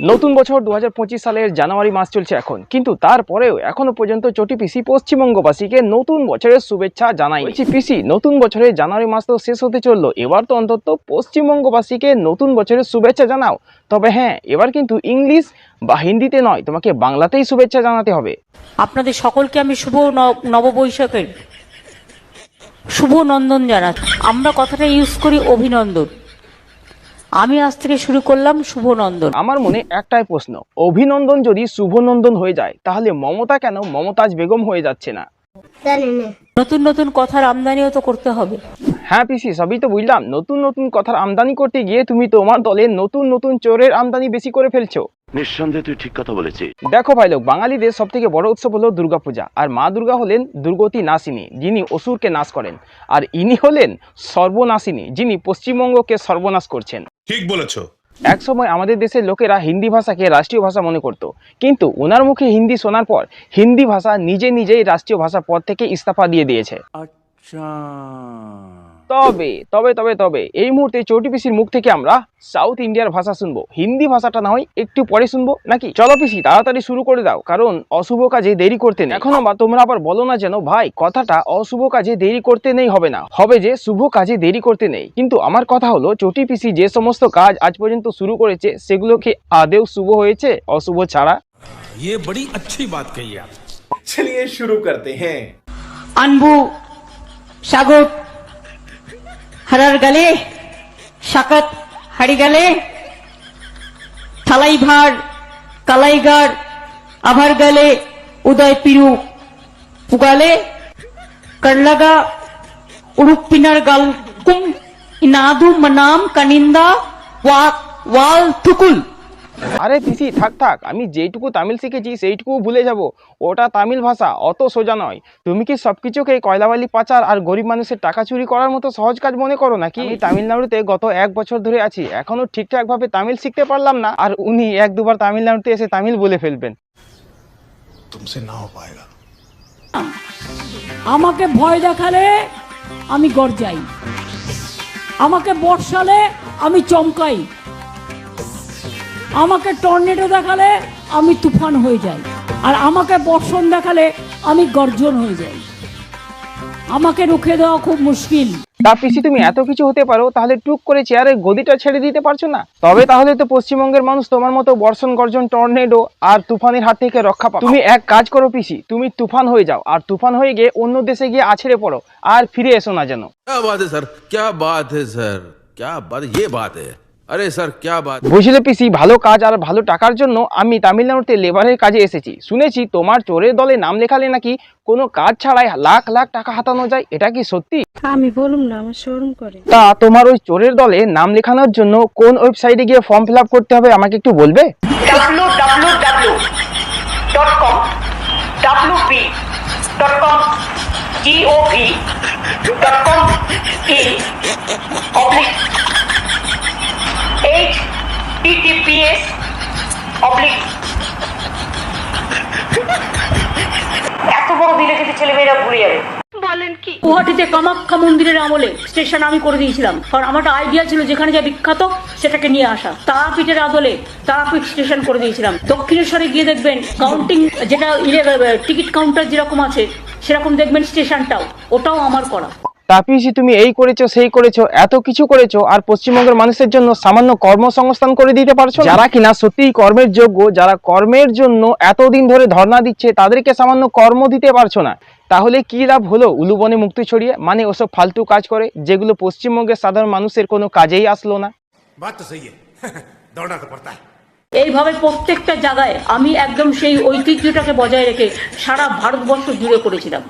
নতুন বছর দু হাজার পঁচিশ সালের জানুয়ারি মাস চলছে এখন। কিন্তু তারপরেও এখনও পর্যন্ত চটি পিসি পশ্চিমবঙ্গবাসীকে নতুন বছরের শুভেচ্ছা জানাই বলছি পিসি নতুন বছরের জানুয়ারি মাস তো শেষ হতে চলল। এবার তো অন্তত পশ্চিমবঙ্গবাসীকে নতুন বছরের শুভেচ্ছা জানাও। তবে হ্যাঁ এবার কিন্তু ইংলিশ বা হিন্দিতে নয়, তোমাকে বাংলাতেই শুভেচ্ছা জানাতে হবে। আপনাদের সকলকে আমি শুভ নববৈশাখের শুভ নন্দন জানাচ্ছি। আমরা কথাটা ইউজ করি অভিনন্দন। আমি আজ থেকে শুরু করলাম শুভনন্দন। আমার মনে একটাই প্রশ্ন অভিনন্দন যদি শুভনন্দন হয়ে যায় তাহলে মমতা কেন মমতাজ বেগম হয়ে যাচ্ছে না? না। নতুন নতুন কথার আমদানিও তো করতে হবে। হ্যাঁ পিসি সবই তো বুঝলাম। নতুন নতুন কথার আমদানি করতে গিয়ে তুমি তোমার দলে নতুন নতুন চোরের আমদানি বেশি করে ফেলছো। নিঃসন্দেহে তুই ঠিক কথা বলেছিস। দেখো ভাই লোক বাঙালিদের সব থেকে বড় উৎসব হলো দুর্গাপূজা আর মা দুর্গা হলেন দুর্গতি নাসিনী যিনি অসুরকে নাশ করেন। আর ইনি হলেন সর্বনাশিনী যিনি পশ্চিমবঙ্গকে সর্বনাশ করছেন। ঠিক বলেছ। এক সময় আমাদের দেশের লোকেরা হিন্দি ভাষাকে রাষ্ট্রীয় ভাষা মনে করত। কিন্তু ওনার মুখে হিন্দি শোনার পর হিন্দি ভাষা নিজে নিজেই রাষ্ট্রীয় ভাষা পদ থেকে ইস্তফা দিয়ে দিয়েছে। তবে তবে তবে তবে এই মুহূর্তে চৌটি পিসির মুখ থেকে আমরা সাউথ ইন্ডিয়ার ভাষা শুনবো হিন্দি ভাষাটা না হয় একটু পরে শুনবো নাকি চলো পিসি তাড়াতাড়ি শুরু করে দাও কারণ অশুভ কাজে দেরি করতে নেই এখন আবার তোমরা আবার বলো না যেন ভাই কথাটা অশুভ কাজে দেরি করতে নেই হবে না হবে যে শুভ কাজে দেরি করতে নেই কিন্তু আমার কথা হলো চটি পিসি যে সমস্ত কাজ আজ পর্যন্ত শুরু করেছে সেগুলো কি আদেও শুভ হয়েছে অশুভ ছাড়া ये बड़ी अच्छी बात कही आप चलिए शुरू करते हैं আনবু স্বাগত হারার গালে, সাকাত হারি গালে, থালাই ভার কালাইগার আভার গালে, উদয় পিরু পুগালে, করলাগা, উড়ুক পিনার গাল কুম, ইনাদু মনাম কানিন্দা, ওয়া, ওয়াল থুকুল। আরে পিসি থাক থাক আমি যেইটুকু তামিল শিখেছি সেইটুকু ভুলে যাব। ওটা তামিল ভাষা অত সোজা নয়। তুমি কি সব কিছুকে কয়লাবালি পাচার আর গরিব মানুষের টাকা চুরি করার মতো সহজ কাজ মনে করো নাকি? এই তামিলনাড়ুতে গত এক বছর ধরে আছি এখনও ঠিকঠাকভাবে তামিল শিখতে পারলাম না আর উনি এক দুবার তামিলনাড়ুতে এসে তামিল বলে ফেলবেন। তুমসে না পায়গা। আমাকে ভয় দেখালে আমি গর্জাই। আমাকে বর্ষালে আমি চমকাই। আমাকে টর্নেডো দেখালে আমি তুফান হয়ে যাই আর আমাকে বর্ষণ দেখালে আমি গর্জন হয়ে যাই আমাকে রুখে দেওয়া খুব মুশকিল তা পিসি তুমি এত কিছু হতে পারো তাহলে টুক করে চেয়ারের গদিটা ছেড়ে দিতে পারছো না তবে তাহলে তো পশ্চিমবঙ্গের মানুষ তোমার মতো বর্ষণ গর্জন টর্নেডো আর তুফানের হাত থেকে রক্ষা পাবে তুমি এক কাজ করো পিসি তুমি তুফান হয়ে যাও আর তুফান হয়ে গিয়ে অন্য দেশে গিয়ে আছড়ে পড়ো আর ফিরে এসো না যেন क्या बात है सर क्या बात है सर क्या बात ये बात है আরে স্যার ক্যা বাত? বুঝলে পিসি ভালো কাজ আর ভালো টাকার জন্য আমি তামিলনাড়ুতে লেবারের কাজে এসেছি। শুনেছি তোমার চোরের দলে নাম লেখালে নাকি কোনো কাজ ছাড়াই লাখ লাখ টাকা হাতানো যায় এটা কি সত্যি? আমি বলুম না আমার শোরুম করে। তা তোমার ওই চোরের দলে নাম লেখানোর জন্য কোন ওয়েবসাইটে গিয়ে ফর্ম ফিল আপ করতে হবে আমাকে একটু বলবে? www.com e https এত বড় দিলে কিন্তু ছেলেমেয়েরা ভুলে যাবে। গুয়াহাটিতে কামাখ্যা মন্দিরের আমলে স্টেশন আমি করে দিয়েছিলাম। কারণ আমার একটা আইডিয়া ছিল যেখানে যা বিখ্যাত সেটাকে নিয়ে আসা। তারাপীঠের আদলে তারাপীঠ স্টেশন করে দিয়েছিলাম। দক্ষিণেশ্বরে গিয়ে দেখবেন কাউন্টিং যেটা টিকিট কাউন্টার যেরকম আছে সেরকম দেখবেন স্টেশনটাও। ওটাও আমার করা। তাপিসি তুমি এই করেছ সেই করেছ এত কিছু করেছ আর পশ্চিমবঙ্গের মানুষের জন্য সামান্য কর্মসংস্থান করে দিতে পারছ যারা কিনা সত্যিই কর্মের যোগ্য যারা কর্মের জন্য এতদিন ধরে ধর্ণা দিচ্ছে তাদেরকে সামান্য কর্ম দিতে পারছ না। তাহলে কি লাভ হলো উলুবনে মুক্তি ছড়িয়ে? মানে ওসব ফালতু কাজ করে যেগুলো পশ্চিমবঙ্গের সাধারণ মানুষের কোনো কাজেই আসলো না। এইভাবে প্রত্যেকটা জায়গায় আমি একদম সেই ঐতিহ্যটাকে বজায় রেখে সারা ভারতবর্ষ জুড়ে করেছিলাম।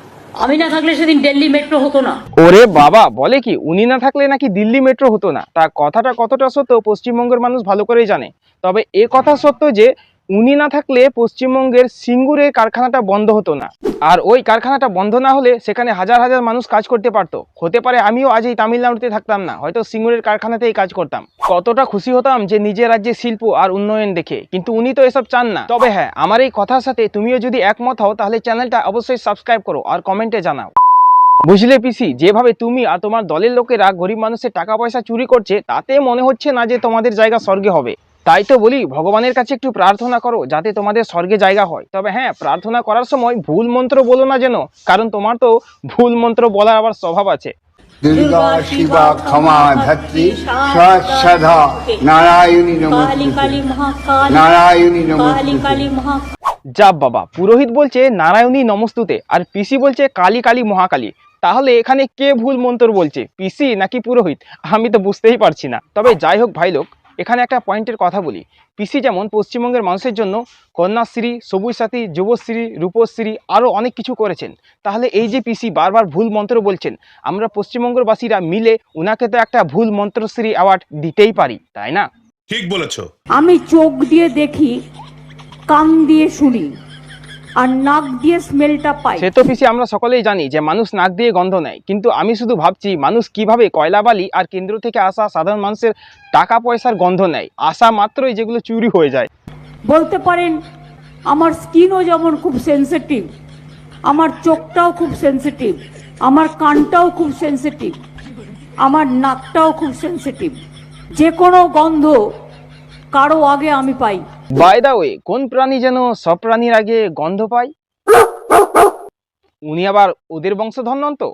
আমি না থাকলে সেদিন দিল্লি মেট্রো হতো না। ওরে বাবা, বলে কি, উনি না থাকলে নাকি দিল্লি মেট্রো হতো না? তা কথাটা কতটা সত্য, পশ্চিমবঙ্গের মানুষ ভালো করেই জানে। তবে এ কথা সত্য যে উনি না থাকলে পশ্চিমবঙ্গের সিঙ্গুরের কারখানাটা বন্ধ হতো না। আর ওই কারখানাটা বন্ধ না হলে সেখানে হাজার হাজার মানুষ কাজ করতে পারতো। হতে পারে আমিও আজ এই তামিলনাড়ুতে থাকতাম না, হয়তো সিঙ্গুরের কারখানাতেই কাজ করতাম। কতটা খুশি হতাম যে নিজের রাজ্যে শিল্প আর উন্নয়ন দেখে, কিন্তু উনি তো এসব চান না। তবে হ্যাঁ আমার এই কথার সাথে তুমিও যদি একমত হও, তাহলে চ্যানেলটা অবশ্যই সাবস্ক্রাইব করো আর কমেন্টে জানাও। বুঝলে পিসি, যেভাবে তুমি আর তোমার দলের লোকেরা গরিব মানুষের টাকা পয়সা চুরি করছে, তাতে মনে হচ্ছে না যে তোমাদের জায়গা স্বর্গে হবে। তাই তো বলি ভগবানের কাছে একটু প্রার্থনা করো যাতে তোমাদের স্বর্গে জায়গা হয়। তবে হ্যাঁ প্রার্থনা করার সময় ভুল মন্ত্র বলো না যেন কারণ তোমার তো ভুল মন্ত্র বলার আবার স্বভাব আছে। দুর্গা শিবা ক্ষমা ধাত্রী সদা নারায়ণী নারায়ণী কালী কালী যা বাবা পুরোহিত বলছে নারায়ণী নমস্তুতে আর পিসি বলছে কালী কালী মহাকালী। তাহলে এখানে কে ভুল মন্ত্র বলছে পিসি নাকি পুরোহিত? আমি তো বুঝতেই পারছি না। তবে যাই হোক ভাই লোক এখানে একটা পয়েন্টের কথা বলি। পিসি যেমন পশ্চিমবঙ্গের মানুষের জন্য কন্যাশ্রী সবুজ সাথী যুবশ্রী রূপশ্রী আরও অনেক কিছু করেছেন। তাহলে এই যে পিসি বারবার ভুল মন্ত্র বলছেন আমরা পশ্চিমবঙ্গবাসীরা মিলে ওনাকে তো একটা ভুল মন্ত্রশ্রী অ্যাওয়ার্ড দিতেই পারি তাই না? ঠিক বলেছ। আমি চোখ দিয়ে দেখি কান দিয়ে শুনি। আর নাক দিয়ে স্মেলটা পাই। সে তো পিসি আমরা সকলেই জানি যে মানুষ নাক দিয়ে গন্ধ নেয়। কিন্তু আমি শুধু ভাবছি মানুষ কীভাবে কয়লা বালি আর কেন্দ্র থেকে আসা সাধারণ মানুষের টাকা পয়সার গন্ধ নেয়? আসা মাত্রই যেগুলো চুরি হয়ে যায়। বলতে পারেন আমার স্কিনও যেমন খুব সেনসিটিভ আমার চোখটাও খুব সেনসিটিভ আমার কানটাও খুব সেনসিটিভ আমার নাকটাও খুব সেনসিটিভ যে কোনো গন্ধ কারও আগে আমি পাই। বাই দা ওয়ে কোন প্রাণী যেন সব প্রাণীর আগে গন্ধ পায়? উনি আবার ওদের বংশধর নন তো?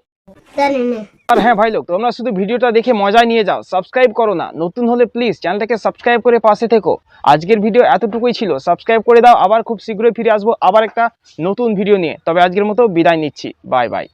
আর হ্যাঁ ভাই লোক তোমরা শুধু ভিডিওটা দেখে মজায় নিয়ে যাও সাবস্ক্রাইব করো না নতুন হলে প্লিজ চ্যানেলটাকে সাবস্ক্রাইব করে পাশে থেকো। আজকের ভিডিও এতটুকুই ছিল সাবস্ক্রাইব করে দাও আবার খুব শীঘ্রই ফিরে আসব আবার একটা নতুন ভিডিও নিয়ে। তবে আজকের মতো বিদায় নিচ্ছি বাই বাই